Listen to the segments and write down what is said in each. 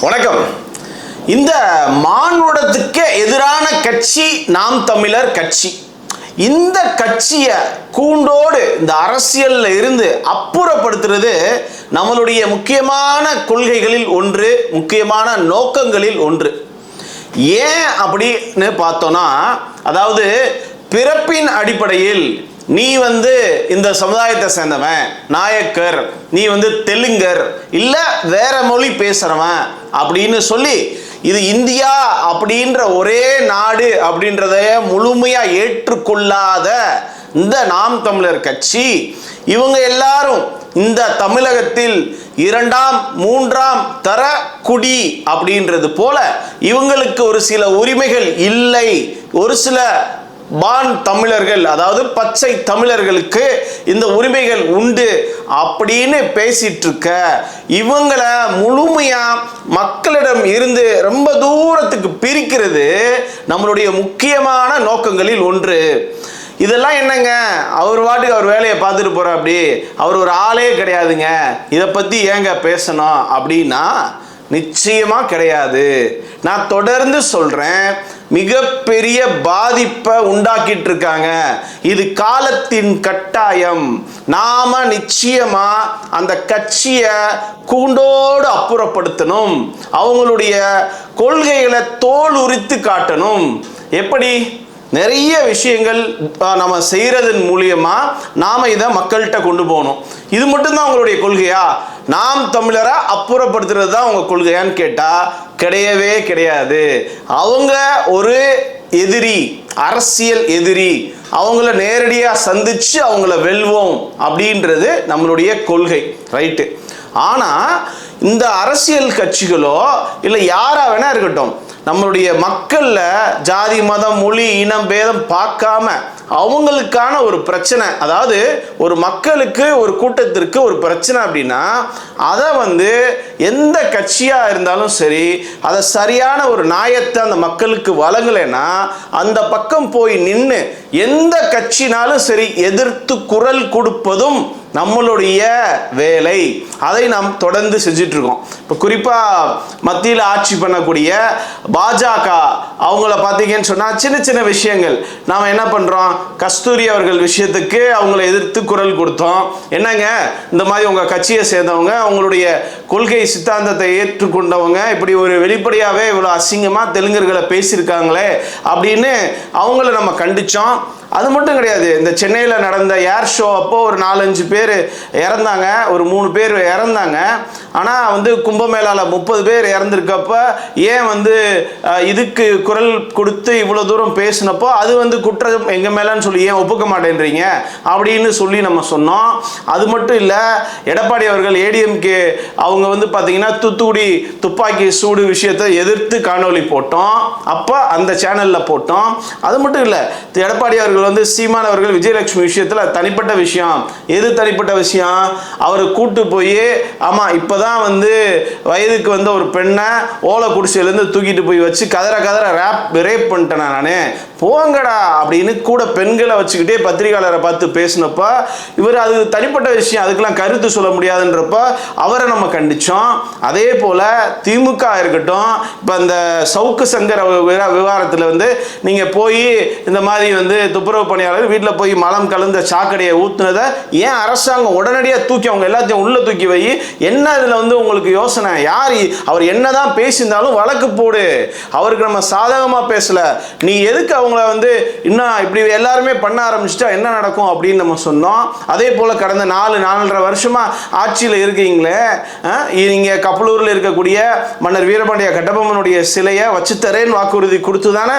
வணக்கம். இந்த மானுடத்துக்கு எதிரான கட்சி நாம் தமிழர் கட்சி. இந்த கட்சியை கூண்டோடு இந்த அரசியல்ல இருந்து அப்புறப்படுத்துறது நம்மளுடைய முக்கியமான கொள்கைகளில் ஒன்று முக்கியமான நோக்கங்களில் ஒன்று. ஏன் அப்படின்னு பார்த்தோன்னா அதாவது பிறப்பின் அடிப்படையில் நீ வந்து இந்த சமுதாயத்தை சேர்ந்தவன் நாயக்கர் நீ வந்து தெலுங்கர் இல்லை வேற மொழி பேசுறவன் அப்படின்னு சொல்லி இது இந்தியா அப்படின்ற ஒரே நாடு அப்படின்றத முழுமையா ஏற்றுக்கொள்ளாத இந்த நாம் தமிழர் கட்சி இவங்க எல்லாரும் இந்த தமிழகத்தில் இரண்டாம் மூன்றாம் தர குடி அப்படின்றது போல இவங்களுக்கு ஒரு சில உரிமைகள் இல்லை. ஒரு சில பான் தமிழர்கள் அதாவது பச்சை தமிழர்களுக்கு இந்த உரிமைகள் உண்டு அப்படின்னு பேசிட்டு இருக்க இவங்களை முழுமையா மக்களிடம் இருந்து ரொம்ப தூரத்துக்கு பிரிக்கிறது நம்மளுடைய முக்கியமான நோக்கங்களில் ஒன்று. இதெல்லாம் என்னங்க? அவர் வாட்டுக்கு அவர் வேலையை பார்த்துட்டு போற அப்படி. அவர் ஒரு ஆளே கிடையாதுங்க. இதை பத்தி ஏங்க பேசணும் அப்படின்னா நிச்சயமா கிடையாது. நான் தொடர்ந்து சொல்றேன். மிகப்பெரிய பாதிப்பை உண்டாக்கிட்டு இருக்காங்க இது காலத்தின் கட்டாயம். நாம நிச்சயமா அந்த கட்சியை கூண்டோடு அப்புறப்படுத்தணும். அவங்களுடைய கொள்கைகளை தோல் உரித்து காட்டணும். எப்படி? நிறைய விஷயங்கள் நம்ம செய்கிறதன் மூலியமாக நாம் இதை மக்கள்கிட்ட கொண்டு போகணும். இது மட்டும்தான் அவங்களுடைய கொள்கையா? நாம் தமிழரை அப்புறப்படுத்துறது தான் அவங்க கொள்கையான்னு கேட்டால் கிடையவே கிடையாது. அவங்க ஒரு எதிரி அரசியல் எதிரி. அவங்கள நேரடியாக சந்திச்சு அவங்கள வெல்வோம் அப்படின்றது நம்மளுடைய கொள்கை ரைட்டு. ஆனால் இந்த அரசியல் கட்சிகளோ இல்லை யாராக வேணா இருக்கட்டும் நம்மளுடைய மக்களில் ஜாதி மதம் மொழி இனம் பேதம் பார்க்காம அவங்களுக்கான ஒரு பிரச்சனை அதாவது ஒரு மக்களுக்கு ஒரு கூட்டத்திற்கு ஒரு பிரச்சனை அப்படின்னா அதை வந்து எந்த கட்சியாக இருந்தாலும் சரி அதை சரியான ஒரு நியாயத்தை அந்த மக்களுக்கு வழங்கலைன்னா அந்த பக்கம் போய் நின்று எந்த கட்சினாலும் சரி எதிர்த்து குரல் கொடுப்பதும் நம்மளுடைய வேலை. அதை நாம் தொடர்ந்து செஞ்சுட்டு இருக்கோம் இப்போ குறிப்பாக மத்தியில் ஆட்சி பண்ணக்கூடிய பாஜக அவங்கள பார்த்தீங்கன்னு சொன்னால் சின்ன சின்ன விஷயங்கள். நாம் என்ன பண்ணுறோம் கஸ்தூரி அவர்கள் விஷயத்துக்கு அவங்கள எதிர்த்து குரல் கொடுத்தோம். என்னங்க? இந்த மாதிரி உங்கள் கட்சியை சேர்ந்தவங்க அவங்களுடைய கொள்கை சித்தாந்தத்தை ஏற்றுக்கொண்டவங்க இப்படி ஒரு வெளிப்படையாகவே இவ்வளோ அசிங்கமாக தெலுங்கர்களை பேசியிருக்காங்களே அப்படின்னு அவங்கள நம்ம கண்டிச்சோம். அது மட்டும் கிடையாது. இந்த சென்னையில் நடந்த ஏர் ஷோ அப்போ ஒரு நாலஞ்சு பேர் இறந்தாங்க. ஒரு மூணு பேர் இறந்தாங்க. ஆனால் வந்து கும்பமேளாவில் முப்பது பேர் இறந்துருக்கப்ப ஏன் வந்து இதுக்கு குரல் கொடுத்து இவ்வளோ தூரம் பேசினப்போ அது வந்து குற்றம் எங்கள் மேலேன்னு சொல்லி ஏன் ஒப்புக்க மாட்டேன்றீங்க? அப்படின்னு சொல்லி நம்ம சொன்னோம். அது மட்டும் இல்லை எடப்பாடி அவர்கள் ஏடிஎம்கே அவங்க வந்து பார்த்தீங்கன்னா தூத்துக்குடி துப்பாக்கி சூடு விஷயத்தை எதிர்த்து காணொளி போட்டோம். அப்போ அந்த சேனலில் போட்டோம். அது மட்டும் இல்லை எடப்பாடி அவர்கள் வந்து சீமான் அவர்கள் விஜயலட்சுமி விஷயத்தில் தனிப்பட்ட விஷயம். எது தனிப்பட்ட விஷயம்? அவரை கூட்டு போய் ஆமாம் இப்போ தான் வந்து வயதுக்கு வந்த ஒரு பெண்ணை ஓலை குடிசையிலேருந்து தூக்கிட்டு போய் வச்சு கதற கதற ரேப் ரேப் பண்ணிட்டேன் நான் போங்கடா அப்படின்னு கூட பெண்களை வச்சுக்கிட்டே பத்திரிகையாளரை பார்த்து பேசினப்போ இவர் அது தனிப்பட்ட விஷயம் அதுக்கெல்லாம் கருத்து சொல்ல முடியாதுன்றப்போ அவரை நம்ம கண்டித்தோம் அதே போல் திமுக இருக்கட்டும் இப்போ அந்த சவுக்கு சங்கர் விவகாரத்தில் வந்து நீங்கள் போய் இந்த மாதிரி வந்து துப்புரவு பணியாளர் வீட்டில் போய் மலம் கலந்த சாக்கடையை ஊற்றுனதை ஏன் அரசாங்கம் உடனடியாக தூக்கி அவங்க எல்லாத்தையும் உள்ளே தூக்கி வை? என்ன இதில் வந்து உங்களுக்கு யோசனை? யார் அவர் அவர் என்னதான் பேசியிருந்தாலும் வழக்கு போடு. அவருக்கு நம்ம சாதகமாக பேசலை. நீ எதுக்கு அவங்கள வந்து இன்னும் இப்படி எல்லாருமே பண்ண ஆரம்பிச்சிட்டா என்ன நடக்கும் அப்படின்னு நம்ம சொன்னோம். அதே போல் கடந்த நாலு நாலரை வருஷமாக ஆட்சியில் இருக்கீங்களே நீங்கள் கப்பலூரில் இருக்கக்கூடிய மன்னர் வீரபாண்டிய கட்டபொம்மனுடைய சிலையை வச்சு தரேன் வாக்குறுதி கொடுத்து தானே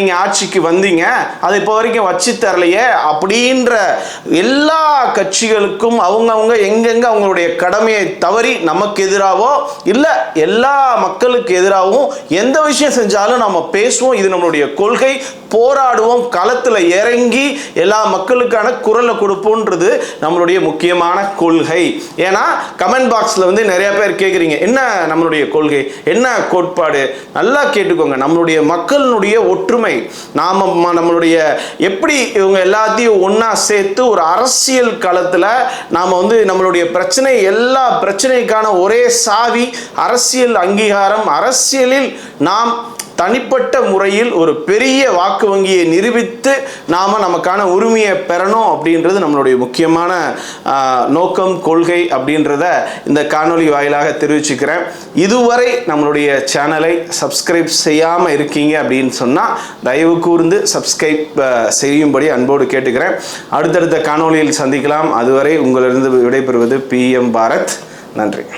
நீங்கள் ஆட்சிக்கு வந்தீங்க. அதை இப்போ வரைக்கும் வச்சு தரலையே அப்படின்ற எல்லா கட்சிகளுக்கும் அவங்கவுங்க எங்கெங்க அவங்களுடைய கடமையை தவறி நமக்கு எதிராகவோ இல்லை எல்லா மக்களுக்கு எதிராகவும் எந்த விஷயம் செஞ்சாலும் நம்ம பேசுவோம். இது நம்மளுடைய கொள்கை. போராடுவோம். களத்தில் இறங்கி எல்லா மக்களுக்கான குரலை கொடுப்போன்றது நம்மளுடைய முக்கியமான கொள்கை. ஏன்னா கமெண்ட் பாக்ஸில் வந்து நிறைய பேர் கேட்குறீங்க என்ன நம்மளுடைய கொள்கை? என்ன கோட்பாடு? நல்லா கேட்டுக்கோங்க. நம்மளுடைய மக்களினுடைய ஒற்றுமை நாம நம்மளுடைய எப் எப்படி இவங்க எல்லாத்தையும் ஒன்றா சேர்த்து ஒரு அரசியல் களத்தில் நாம் வந்து நம்மளுடைய பிரச்சனை எல்லா பிரச்சனைக்கான ஒரே சாவி அரசியல் அங்கீகாரம். அரசியலில் நாம் தனிப்பட்ட முறையில் ஒரு பெரிய வாக்கு வங்கியை நிரூபித்து நாம் நமக்கான உரிமையை பெறணும் அப்படின்றது நம்மளுடைய முக்கியமான நோக்கம் கொள்கை அப்படின்றத இந்த காணொளி வாயிலாக தெரிவிச்சுக்கிறேன். இதுவரை நம்மளுடைய சேனலை சப்ஸ்கிரைப் செய்யாமல் இருக்கீங்க அப்படின்னு சொன்னால் தயவு கூர்ந்து சப்ஸ்கிரைப் செய்யும்படி அன்போடு கேட்டுக்கிறேன். அடுத்தடுத்த காணொளியில் சந்திக்கலாம். அதுவரை உங்களிருந்து விடைபெறுவது பிஎம் பாரத். நன்றி.